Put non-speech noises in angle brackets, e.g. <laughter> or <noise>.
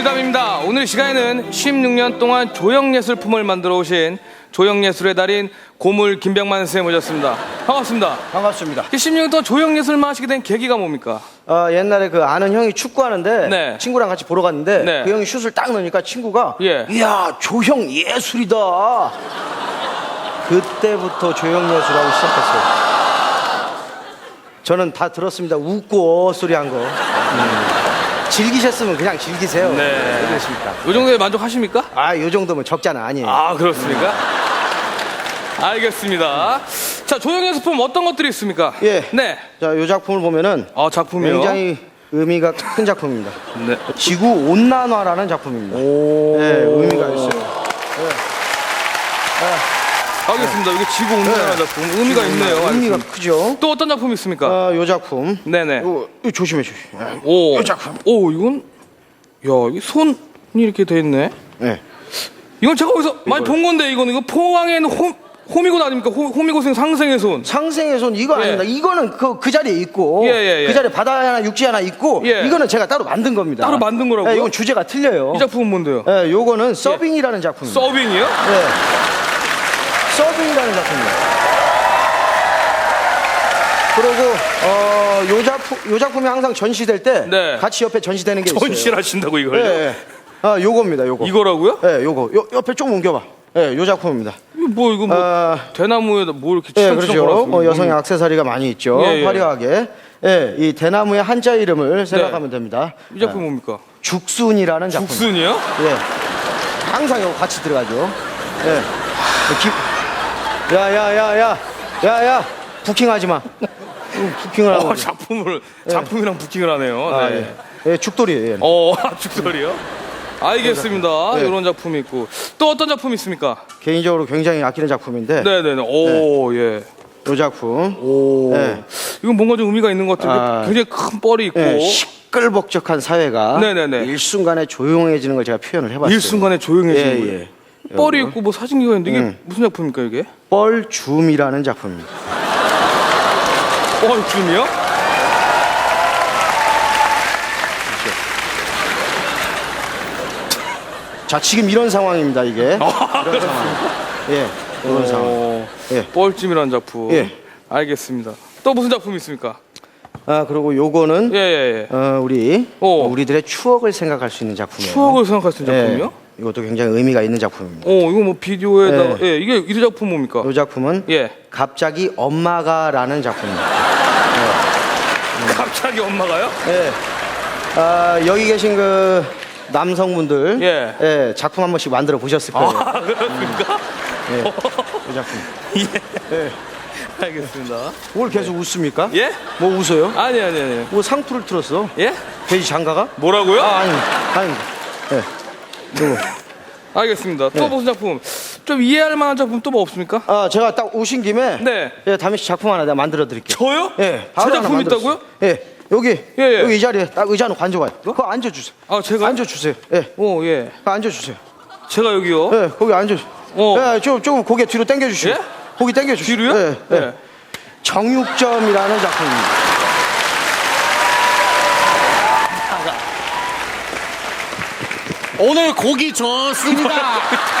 유담입니다. 오늘 이 시간에는 16년 동안 조형예술품을 만들어 오신 조형예술의 달인 고물 김병만 선생님 모셨습니다. 반갑습니다. 반갑습니다. 16년 동안 조형예술만 하시게 된 계기가 뭡니까? 어, 옛날에 그 아는 형이 축구하는데 네. 친구랑 같이 보러 갔는데 네. 그 형이 슛을 딱 넣으니까 친구가 예. 이야 조형 예술이다. 그때부터 조형 예술하고 시작했어요. 저는 다 들었습니다. 웃고 소리 한 거. 음. 즐기셨으면 그냥 즐기세요. 네. 그렇습니까? 이 정도에 만족하십니까? 아, 요 정도면 적자는 아니에요. 아, 그렇습니까? 알겠습니다. 자, 조형예술품 어떤 것들이 있습니까? 예. 네. 자, 요 작품을 보면은 아, 작품이요? 굉장히 의미가 큰 작품입니다. 네. 지구 온난화라는 작품입니다. 오. 네, 의미가 있어요. 알겠습니다. 이게 지구 온난화 작품. 의미가 있네요. 의미가 알겠습니다. 크죠. 또 어떤 작품이 있습니까? 어, 요 작품. 네네. 요, 요 조심해 조심. 네. 오. 요 작품. 오, 이건 야, 이 손이 이렇게 돼 있네. 네. 이건 제가 어디서 많이 본 건데 이거는 이거 포항에 있는 홈 홈이곤 아닙니까? 홈, 홈이고생 상생의 손. 상생의 손 이거 예. 아닙니다. 이거는 그, 그 자리에 있고 예, 예, 예. 그 자리에 바다 하나 육지 하나 있고 예. 이거는 제가 따로 만든 겁니다. 따로 만든 거라고요? 네, 이건 주제가 틀려요. 이 작품은 뭔데요? 예, 요거는 서빙이라는 작품입니다. 서빙이요? 네. 서빙이라는 작품입니다. 그리고 어, 요 작품 요 작품이 항상 전시될 때 네. 같이 옆에 전시되는 게 있어요. 전시를 하신다고 이걸요? 예, 예. 아, 요겁니다. 요거. 이거라고요? 예, 요거. 요 옆에 좀 옮겨 봐. 예, 요 작품입니다. 이거 뭐 이거 뭐 아, 대나무에다 뭐 이렇게 예, 치렁치렁 그렇죠. 걸어놨어요. 어, 여성의 액세서리가 많이 있죠. 예, 예. 화려하게. 예, 이 대나무의 한자 이름을 생각하면 됩니다. 이 작품 뭡니까? 죽순이라는 작품. 죽순이요? 예. 항상 이거 같이 들어가죠. 예. 기... 야, 야, 야, 야. 야, 야. 부킹하지 마. 음, 부킹을 하고. 어, 작품을 작품이랑 부킹을 하네요. 아, 네. 예. 예, 죽돌이에요. 얘는. 어, <laughs> 죽소리요? 알겠습니다. 네. 이런 작품이 있고 또 어떤 작품이 있습니까? 개인적으로 굉장히 아끼는 작품인데. 네네네. 오 예. 요 작품. 오. 네. 이건 뭔가 좀 의미가 있는 것 같아요. 아. 굉장히 큰 뻘이 있고 예, 시끌벅적한 사회가 네네네. 일순간에 조용해지는 걸 제가 표현을 해봤어요. 일순간에 조용해지는 예, 거예요. 예. 뻘이 요거. 있고 뭐 사진기가 있는데 이게 음. 무슨 작품입니까 이게? 뻘줌이라는 작품입니다. 뻘줌이요? 자, 지금 이런 상황입니다, 이게. 이런 아, 상황. 예, 이런 상황. 어, 예. 뻘찜이라는 작품. 예. 알겠습니다. 또 무슨 작품이 있습니까? 아, 그리고 요거는 예, 예, 예. 어, 우리 오. 우리들의 추억을 생각할 수 있는 작품이에요. 추억을 생각할 수 있는 예, 작품이요? 이것도 굉장히 의미가 있는 작품입니다. 어, 이거 뭐 비디오에다가 예, 이게 이 작품 뭡니까? 이 작품은 예. 갑자기 엄마가라는 작품입니다. 갑자기 엄마가요? 예. 아, 여기 계신 그 남성분들 예. 예, 작품 한 번씩 만들어 보셨을 거예요. 아, 그렇습니까? 예, 이 작품. 알겠습니다. 뭘 계속 웃습니까? 예? 뭐 웃어요? 아니 아니 아니. 뭐 상투를 틀었어? 예? 돼지 장가가? 뭐라고요? 아, 아닙니다. 아닙니다. 예. 이거. 알겠습니다. 또 예. 무슨 작품? 좀 이해할 만한 작품 또 뭐 없습니까? 아, 제가 딱 오신 김에 네. 예, 담임 씨 작품 하나 내가 만들어 드릴게요. 저요? 예. 제 바로 하나 작품 만들었어요. 있다고요? 예. 여기 예, 예. 여기 이 자리에 딱 의자는 관줘봐요. 그거 앉아 주세요. 아, 제가 앉아 주세요. 예. 어, 예. 앉아 주세요. 제가 여기요. 예, 거기 앉아. 어. 예, 좀 조금 고개 뒤로 당겨 주시고. 예? 고기 당겨 주시고. 뒤로요? 예. 예. 예. 정육점이라는 작품입니다. 오늘 고기 좋습니다. <laughs>